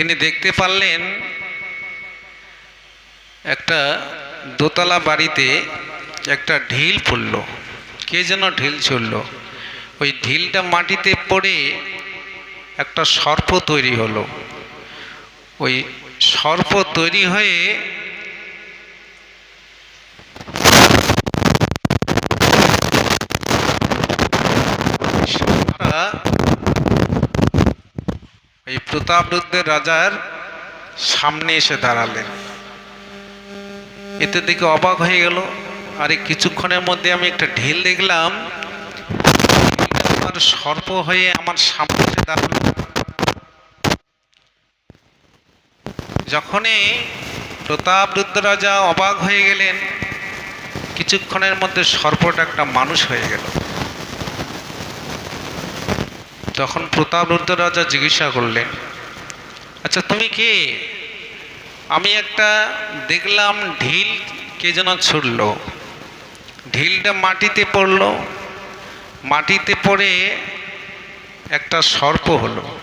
তিনি দেখতে পারলেন একটা দোতলা বাড়িতে একটা ঢিল পড়ল। কে যেন ঢিল ছুড়ল। ওই ঢিলটা মাটিতে পড়ে একটা সর্প তৈরি হলো। ওই সর্প তৈরি হয়ে এই প্রতাপরুদ্ধের রাজার সামনে এসে দাঁড়ালেন। এতে দেখে অবাক হয়ে গেল। আরে কিছুক্ষণের মধ্যে আমি একটা ঢিল দেখলাম। আমার সর্প হয়ে আমার সামনে এসে দাঁড়াল। যখনই প্রতাপরুদ্ধ রাজা অবাক হয়ে গেলেন, কিছুক্ষণের মধ্যে সর্পটা একটা মানুষ হয়ে গেল। তখন প্রতাপরুদ্ধ রাজা জিজ্ঞাসা করলেন আচ্ছা তুমি কে? আমি একটা দেখলাম ঢিল কে যেন ছুড়লো। ঢিলটা মাটিতে পড়ল। মাটিতে পড়ে একটা সর্প হলো।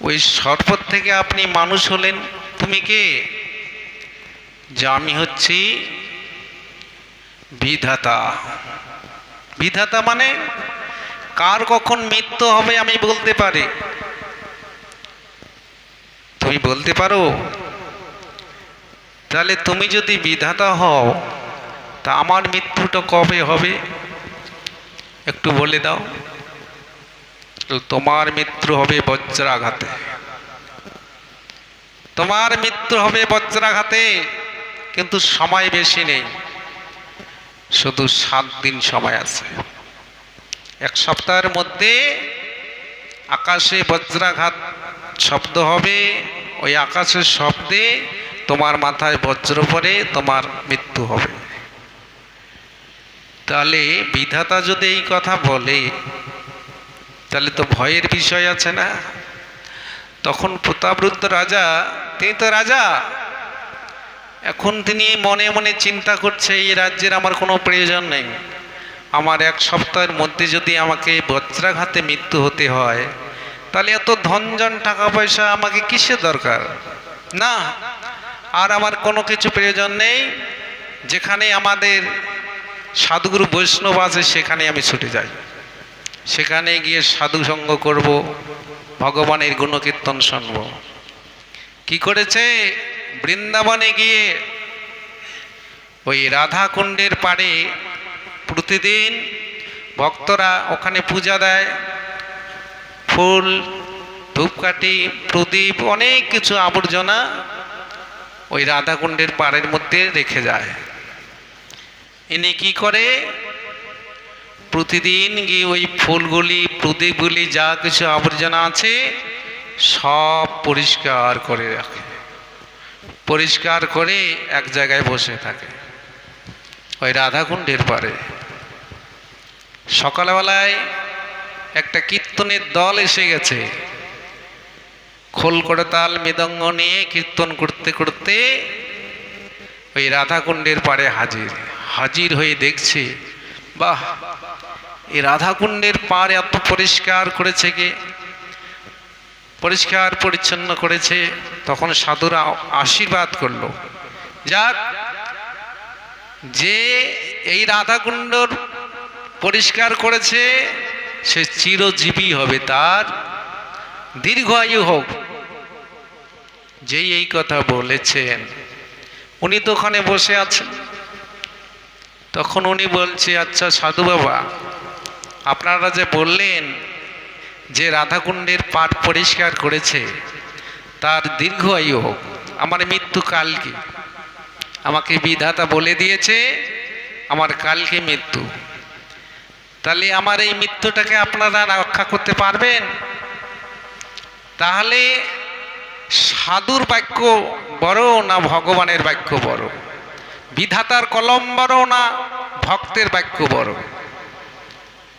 ওই সর্প থেকে আপনি মানুষ হলেন, তুমি কে? যে আমি হচ্ছি বিধাতা। বিধাতা মানে? কার কখন মৃত্যু হবে আমি বলতে পারি। তুমি বলতে পারো? তাহলে তুমি যদি বিধাতা হও, তা আমার মৃত্যুটা কবে হবে? একটু বলে দাও। তোমার মৃত্যু হবে বজ্রাঘাতে। তোমার মৃত্যু হবে বজ্রাঘাতে, কিন্তু সময় বেশি নেই। শুধু সাত দিন সময় আছে। এক সপ্তাহের মধ্যে আকাশে বজ্রাঘাত শব্দ হবে। ওই আকাশের শব্দে তোমার মাথায় বজ্র পড়ে তোমার মৃত্যু হবে। তাহলে বিধাতা যদি এই কথা বলে, তাহলে তো ভয়ের বিষয় আছে না? তখন প্রতাপরুদ্ধ রাজা, তিনি তো রাজা। এখন তিনি মনে মনে চিন্তা করছে, এই রাজ্যের আমার কোনো প্রয়োজন নেই। আমার এক সপ্তাহের মধ্যে যদি আমাকে বজ্রাঘাতে মৃত্যু হতে হয়, তাহলে এত ধনজন টাকা পয়সা আমাকে কিসের দরকার? না, আর আমার কোনো কিছু প্রয়োজন নেই। যেখানে আমাদের সাধুগুরু বৈষ্ণব আছে, সেখানে আমি ছুটে যাই। সেখানে গিয়ে সাধু সঙ্গ করব, ভগবানের গুণকীর্তন শুনব। কি করেছে? বৃন্দাবনে গিয়ে ওই রাধাকুণ্ডের পাড়ে প্রতিদিন ভক্তরা ওখানে পূজা দেয়। ফুল, ধূপকাঠি, প্রদীপ, অনেক কিছু আবর্জনা ওই রাধাকুণ্ডের পাড়ের মধ্যে রেখে যায়। ইনি কি করে? প্রতিদিন গিয়ে ওই ফুলগুলি, প্রদীপগুলি, যা কিছু আবর্জনা আছে, সব পরিষ্কার করে রাখে। পরিষ্কার করে এক জায়গায় বসে থাকে। ওই রাধাকুণ্ডের পারে সকালবেলায় একটা কীর্তনের দল এসে গেছে। খোল করে তাল মৃদঙ্গ নিয়ে কীর্তন করতে করতে ওই রাধাকুণ্ডের পাড়ে হাজির। হাজির হয়ে দেখছে, বাহ! এই রাধাকুণ্ডের পাড় এত পরিষ্কার করেছে কে? পরিষ্কার পরিচ্ছন্ন করেছে। তখন সাধুরা আশীর্বাদ করল, যাক, যে এই রাধাকুণ্ডর পরিষ্কার করেছে, সে চিরজীবী হবে তার। দীর্ঘ আয়ু হোক, যেই এই কথা বলেছেন, উনি তো ওখানে বসে আছেন। তখন উনি বলছে আচ্ছা সাধু বাবা, আপনারা যে বললেন যে রাধাকুণ্ডের পাট পরিষ্কার করেছে, তার দীর্ঘ আয়ু হোক, আমার মৃত্যু কালকে। আমাকে বিধাতা বলে দিয়েছে, আমার কালকে মৃত্যু। তাহলে আমার এই মৃত্যুটাকে আপনারা রক্ষা করতে পারবেন? তাহলে সাধুর বাক্য বড় না ভগবানের বাক্য বড়? বিধাতার কলম বড় না ভক্তের বাক্য বড়?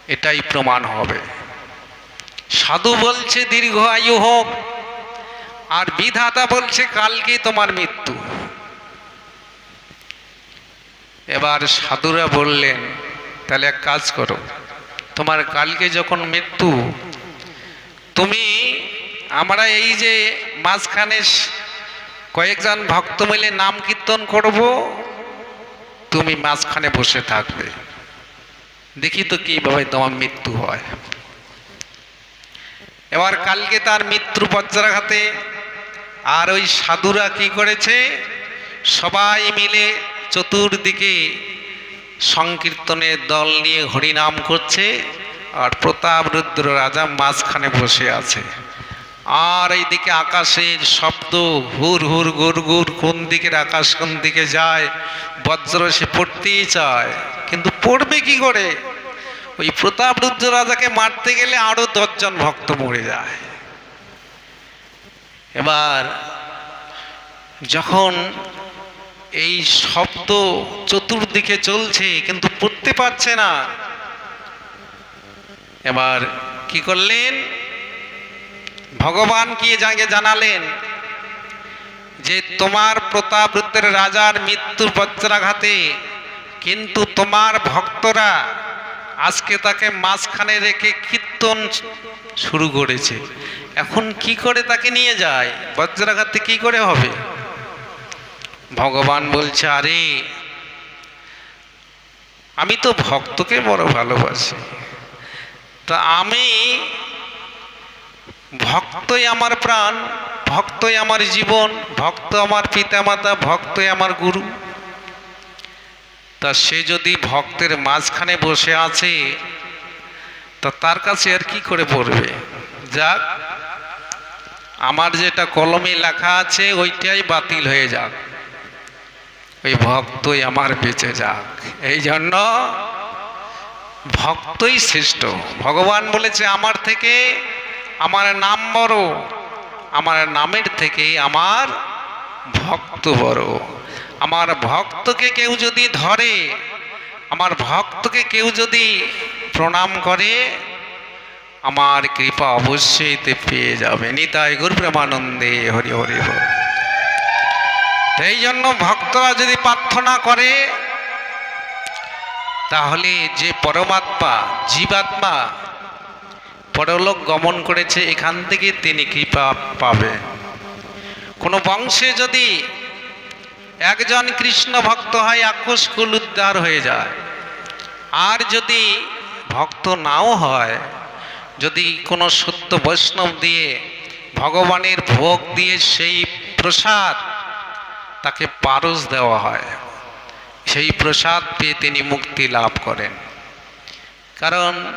এটাই প্রমাণ হবে। সাধু বলছে দীর্ঘ আয়ু হোক, আর বিধাতা বলছে কালকে তোমার মৃত্যু। এবার সাধুরা বললেন তাহলে এক কাজ করো। তোমার কালকে যখন মৃত্যু, তুমি আমরা এই যে মাঝখানে কয়েকজন ভক্ত মিলে নাম কীর্তন করব, তুমি মাঝখানে বসে থাকবে। দেখি তো কীভাবে তোমার মৃত্যু হয়। এবার কালকে তার মৃত্যু বজ্রাঘাতে আর ওই সাধুরা কি করেছে? সবাই মিলে চতুর্দিকে সংকীর্তনের দল নিয়ে হরিনাম করছে আর প্রতাপ রুদ্র রাজা মাঝখানে বসে আছে। আর এইদিকে আকাশের শব্দ হুর হুর গুর গুর কোন দিকের আকাশ কোন দিকে যায়, বজ্র সে পড়তেই চায়, কিন্তু পড়বে কি করে? ওই প্রতাপ রুদ্র রাজাকে মারতে গেলে আরও দশজন ভক্ত মরে যায়। এবার যখন এই শব্দ চতুর্দিকে চলছে, কিন্তু পড়তে পারছে না। এবার কি করলেন? ভগবান কি জাগে জানালেন? যে তোমার প্রতাপরুদ্রের রাজার মৃত্যুর বজ্রাঘাতে কিন্তু তোমার ভক্তরা আজকে তাকে মাঝখানে রেখে কীর্তন শুরু করেছে। এখন কি করে তাকে নিয়ে যায়? বজ্রাঘাতে কি করে হবে? ভগবান বলছে, আরে, আমি তো ভক্তকে বড় ভালোবাসি। তা আমি ভক্তই আমার প্রাণ, ভক্তই আমার জীবন, ভক্ত আমার পিতামাতা, ভক্তই আমার গুরু। তা সে যদি ভক্তের মাঝখানে বসে আছে, তা তার কাছে আর কি করে পড়বে? যাক, আমার যেটা কলমে লেখা আছে, ওইটাই বাতিল হয়ে যাক। ওই ভক্তই আমার বেঁচে যাক। এই জন্য ভক্তই শ্রেষ্ঠ। ভগবান বলেছে, আমার থেকে আমার নাম বড়, আমার নামের থেকে আমার ভক্ত বড়। আমার ভক্তকে কেউ যদি ধরে, আমার ভক্তকে কেউ যদি প্রণাম করে, আমার কৃপা অবশ্যই পেয়ে যাবে। নিতাই গুরু প্রেমানন্দে হরি হরি বল এই জন্য ভক্তরা যদি প্রার্থনা করে, তাহলে যে পরমাত্মা, জীবাত্মা, পরলোক গমন করেছে, এখান থেকে তিনি কৃপা পাবে। কোনো বংশে যদি একজন কৃষ্ণ ভক্ত হয় আকুশ কুল উদ্ধার হয়ে যায়। আর যদি ভক্ত নাও হয়, যদি কোনো সত্য বৈষ্ণব দিয়ে, ভগবানের ভোগ দিয়ে সেই প্রসাদ তাকে পারস দেওয়া হয়। সেই প্রসাদ পেয়ে তিনি মুক্তি লাভ করেন। কারণ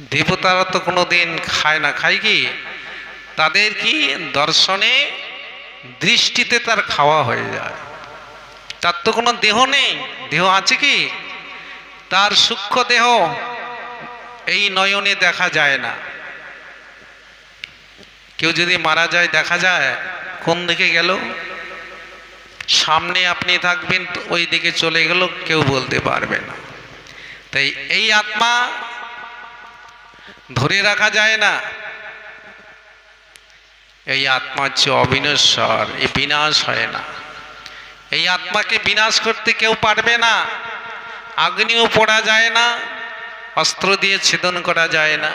দেবতারা তো কোনো দিন খায় না। খায় কি? তাদের কি দর্শনে দৃষ্টিতে তার খাওয়া হয়ে যায়। তার তো কোনো দেহ নেই। দেহ আছে কি? তার সূক্ষ্ম দেহ এই নয়নে দেখা যায় না। কেউ যদি মারা যায়, দেখা যায় কোন দিকে গেল? সামনে আপনি থাকবেন, ওই দিকে চলে গেল, কেউ বলতে পারবে না। তাই এই আত্মা ধরে রাখা যায় না। এই আত্মা হচ্ছে অবিনশ্বর এই বিনাশ হয় না। এই আত্মাকে বিনাশ করতে কেউ পারবে না। আগ্নিও পড়া যায় না, অস্ত্র দিয়ে ছেদন করা যায় না।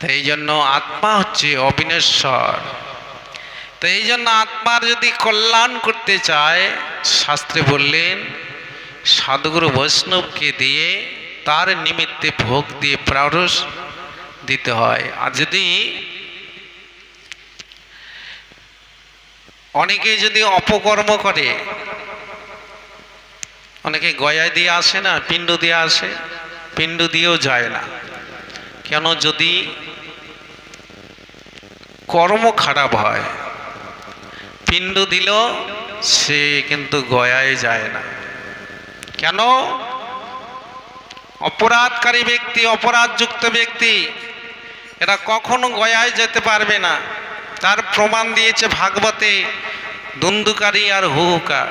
তাই জন্য আত্মা হচ্ছে অবিনশ্বর। তো এই জন্য আত্মার যদি কল্যাণ করতে চায়, শাস্ত্রে বললেন, সাধুগুরু বৈষ্ণবকে দিয়ে তার নিমিত্তে ভোগ দিয়ে প্রারস দিতে হয়। আর যদি অনেকে যদি অপকর্ম করে, অনেকে গয়ায় দিয়ে আসে না, পিণ্ড দিয়ে আসে, পিণ্ড দিয়েও যায় না। কেন? যদি কর্ম খারাপ হয় পিণ্ড দিল, সে কিন্তু গয়ায় যায় না। কেন? অপরাধকারী ব্যক্তি, অপরাধযুক্ত ব্যক্তি, এরা কখনো গয়ায় যেতে পারবে না। তার প্রমাণ দিয়েছে ভাগবতে, দুন্দুকারী আর হুহুকার।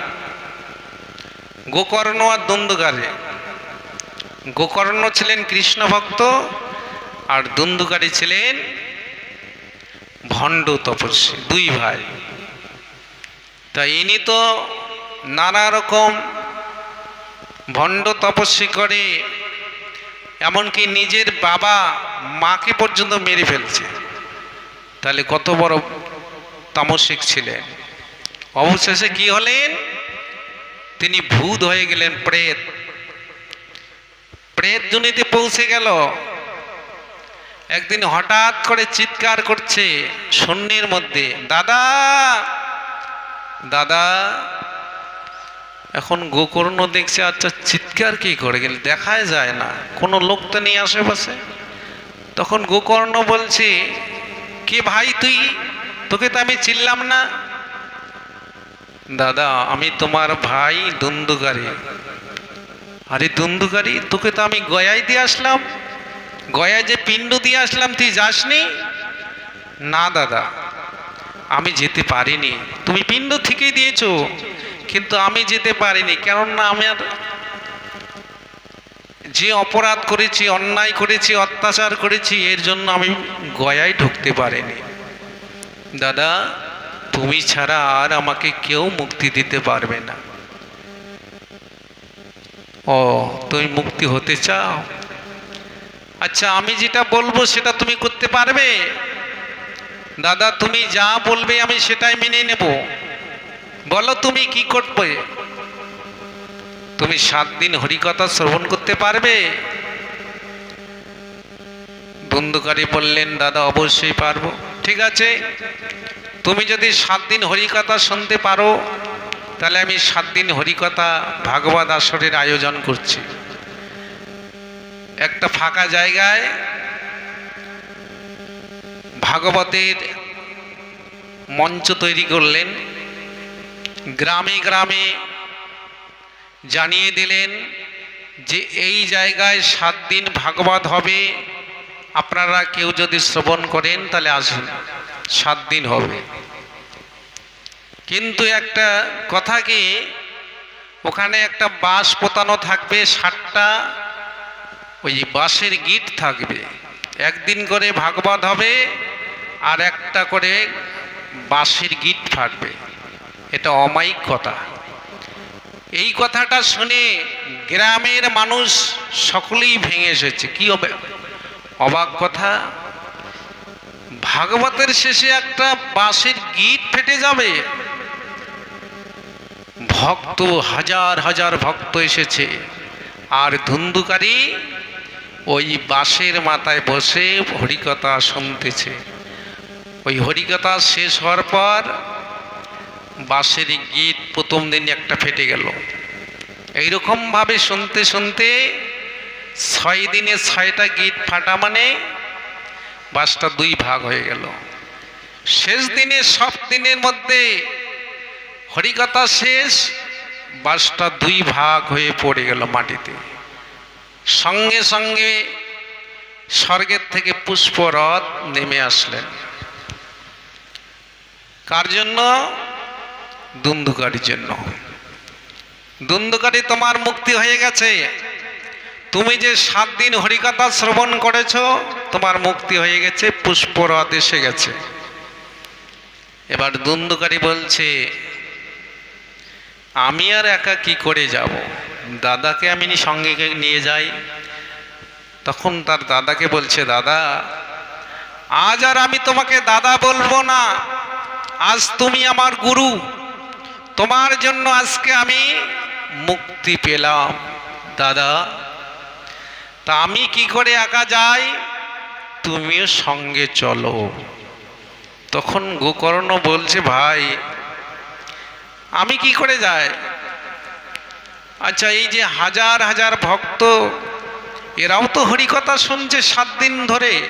গোকর্ণ আর দুন্দুকারী। গোকর্ণ ছিলেন কৃষ্ণ ভক্ত, আর দুন্দুকারী ছিলেন ভণ্ড তপস্বী, দুই ভাই। তা ইনি তো নানা রকম ভণ্ড তপস্বী করে, এমনকি নিজের বাবা মাকে পর্যন্ত মেরে ফেলছে। তাহলে কত বড় তামসিক ছিলেন। অবশেষে কি হলেন? তিনি ভূত হয়ে গেলেন প্রেত। প্রেত জনিতে পৌঁছে গেল। একদিন হঠাৎ করে চিৎকার করছে শূন্যের মধ্যে, দাদা দাদা, এখন গোকর্ণ দেখছে আচ্ছা চিৎকার কি করে? গেলে দেখাই যায় না। কোনো লোক তো নেই আশেপাশে। তখন গোকর্ণ বলছে, কে ভাই তুই? তোকে তো আমি চিনলাম না। দাদা, আমি তোমার ভাই দুন্দুকারী। আরে দুন্দুকারী? তোকে তো আমি গয়ায় দিয়ে আসলাম। গয়ায় যে পিণ্ড দিয়ে আসলাম, তুই যাসনি? না, দাদা। আমি যেতে পারিনি। তুমি পিণ্ড থেকেই দিয়েছ, কিন্তু আমি যেতে পারিনি। কেননা আমার যে অপরাধ করেছি, অন্যায় করেছি, অত্যাচার করেছি, এর জন্য আমি গয়ায় ঢুকতে পারিনি। দাদা, তুমি ছাড়া আর আমাকে কেউ মুক্তি দিতে পারবে না। ও, তুমি মুক্তি হতে চাও? আচ্ছা আমি যেটা বলব সেটা তুমি করতে পারবে? দাদা, তুমি যা বলবে আমি সেটাই মেনে নেব। বলো তুমি কি করবে? তুমি সাত দিন হরিকথা শ্রবণ করতে পারবে? বন্ধুকারী বললেন, দাদা, অবশ্যই পারব। ঠিক আছে, তুমি যদি সাত দিন হরিকথা শুনতে পারো, তাহলে আমি সাত দিন হরিকথা ভাগবত আসরের আয়োজন করছি। একটা ফাঁকা জায়গায় ভাগবতের মঞ্চ তৈরি করলেন, গ্রামে গ্রামে জানিয়ে দিলেন যে এই জায়গায় সাত দিন ভাগবত হবে। আপনারা কেউ যদি শ্রবণ করেন তাহলে আসুন, সাত দিন হবে। কিন্তু একটা কথা কি, ওখানে একটা বাঁশ পোতানো থাকবে ষাটটা ওই বাঁশের গিট থাকবে। একদিন করে ভাগবত হবে আর একটা করে বাঁশের গিট ফাটবে। এটা অমায়িক কথা। এই কথাটা শুনে গ্রামের মানুষ সকলেই ভেঙে এসেছে। কি হবে? অবাক কথা। ভাগবতের শেষে একটা বাঁশের গিট ফেটে যাবে। ভক্ত, হাজার হাজার ভক্ত এসেছে। আর ধুন্দুকারী ওই বাঁশের মাথায় বসে হরিকথা শুনতেছে। ওই হরিকথা শেষ হওয়ার পর বাঁশের গীত প্রথম দিন একটা ফেটে গেল। এইরকমভাবে শুনতে শুনতে ছয় দিনে ছয়টা গীত ফাটা মানে বাসটা দুই ভাগ হয়ে গেল। শেষ দিনে সব দিনের মধ্যে হরিকথা শেষ বাসটা দুই ভাগ হয়ে পড়ে গেল মাটিতে। সঙ্গে সঙ্গে স্বর্গের থেকে পুষ্পরথ নেমে আসলেন। কার জন্য? দুন্দুকারীর জন্য। দুন্দুকারী তোমার মুক্তি হয়ে গেছে। তুমি যে সাত দিন হরিকথা শ্রবণ করেছ, তোমার মুক্তি হয়ে গেছে, পুষ্পরথ এসে গেছে। এবার দুন্দুকারী বলছে, আমি আর একা কি করে যাব? দাদাকে আমি সঙ্গে নিয়ে যাই। তখন তার দাদাকে বলছে, দাদা, আজ আর আমি তোমাকে দাদা বলব না। আজ তুমি আমার গুরু। তোমার জন্য আজকে আমি মুক্তি পেলাম। দাদা, তা আমি কি করে একা যাই? তুমিও সঙ্গে চলো। তখন গোকর্ণ বলছে, ভাই, আমি কি করে যাই? আচ্ছা এই যে হাজার হাজার ভক্ত, এরাও তো হরিকথা শুনছে সাত দিন ধরে।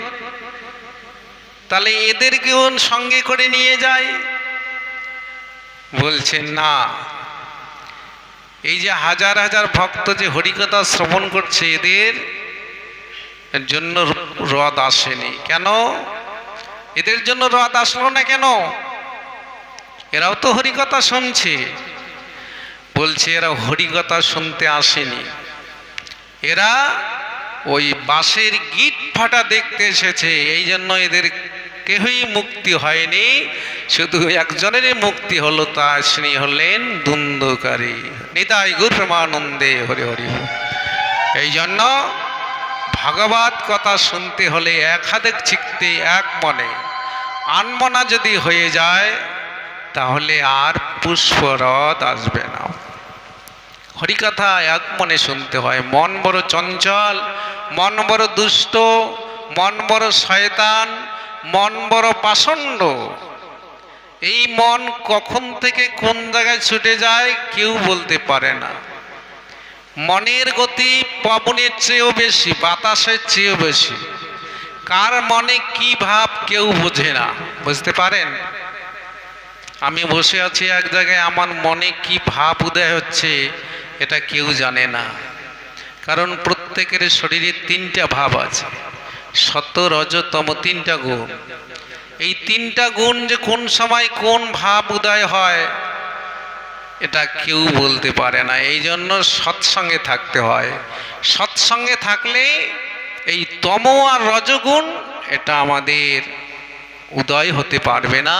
তাহলে এদেরকেও সঙ্গে করে নিয়ে যায়? বলছে, না। এই যে হাজার হাজার ভক্ত যে হরিকথা শ্রবণ করছে এদের জন্য রদ আসেনি। কেন? এদের জন্য রদ আসলো না কেন? এরাও তো হরিকথা শুনছে। বলছে, এরা হরিকথা শুনতে আসেনি। এরা ওই বাঁশের গিট ফাটা দেখতে এসেছে। এই জন্য এদের কেহই মুক্তি হয়নি। শুধু একজনেরই মুক্তি হলো তা শ্রী হলেন দুন্দকারী। নিতাই গুরুমানন্দে হরি হরি। এই জন্য ভাগবত কথা শুনতে হলে এক হাতে চিকতে এক মনে আনমনা যদি হয়ে যায়, তাহলে আর পুষ্পরথ আসবে না। হরিকথা এক মনে শুনতে হয়, মন বড় চঞ্চল, মন বড় দুষ্ট, মন বড় শয়তান মন বড় পাষণ্ড। এই মন কখন থেকে কোন জায়গায় ছুটে যায় কেউ বলতে পারে না। মনের গতি পবনের চেয়েও বেশি, বাতাসের চেয়েও বেশি। কার মনে কি ভাব কেউ বোঝে না, বুঝতে পারেন? আমি বসে আছি এক জায়গায়, আমার মনে কি ভাব উদয় হচ্ছে এটা কেউ জানে না। কারণ প্রত্যেকের শরীরে তিনটা ভাব আছে। সত রজতম তিনটা গুণ। এই তিনটা গুণ যে কোন সময় কোন ভাব উদয় হয়, এটা কেউ বলতে পারে না। এই জন্য সৎসঙ্গে থাকতে হয়। সৎসঙ্গে থাকলে এই তম আর রজগুণ, এটা আমাদের উদয় হতে পারবে না।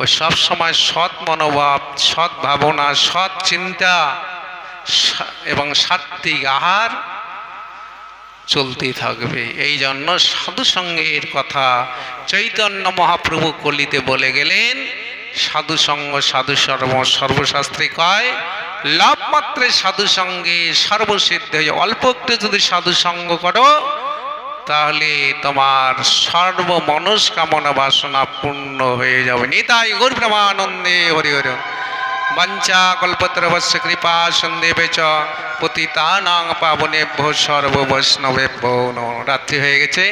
ওই সব সময় সৎ মনোভাব, সৎ ভাবনা, সৎ চিন্তা এবং সাত্বিক আহার চলতেই থাকবে। এই জন্য সাধু সঙ্গের কথা চৈতন্য মহাপ্রভু কলিতে বলে গেলেন সাধু সঙ্গ সাধু সর্ব সর্বশাস্ত্রে কয়, লাভ মাত্রে সাধু সঙ্গে সর্বসিদ্ধ হয়ে অল্প একটু যদি সাধু সঙ্গ করো, তাহলে তোমার সর্ব মনস্কামনা বাসনা পূর্ণ হয়ে যাবে। নিতাই গৌর প্রেমানন্দে হরি হরি। বঞ্চা কল্পতরবস্য কৃপা সন্দেবে চ পতিতানাং পাবনেভ্য সর্ব বৈষ্ণবেভ্য নমঃ। রাত্রি হয়ে গেছে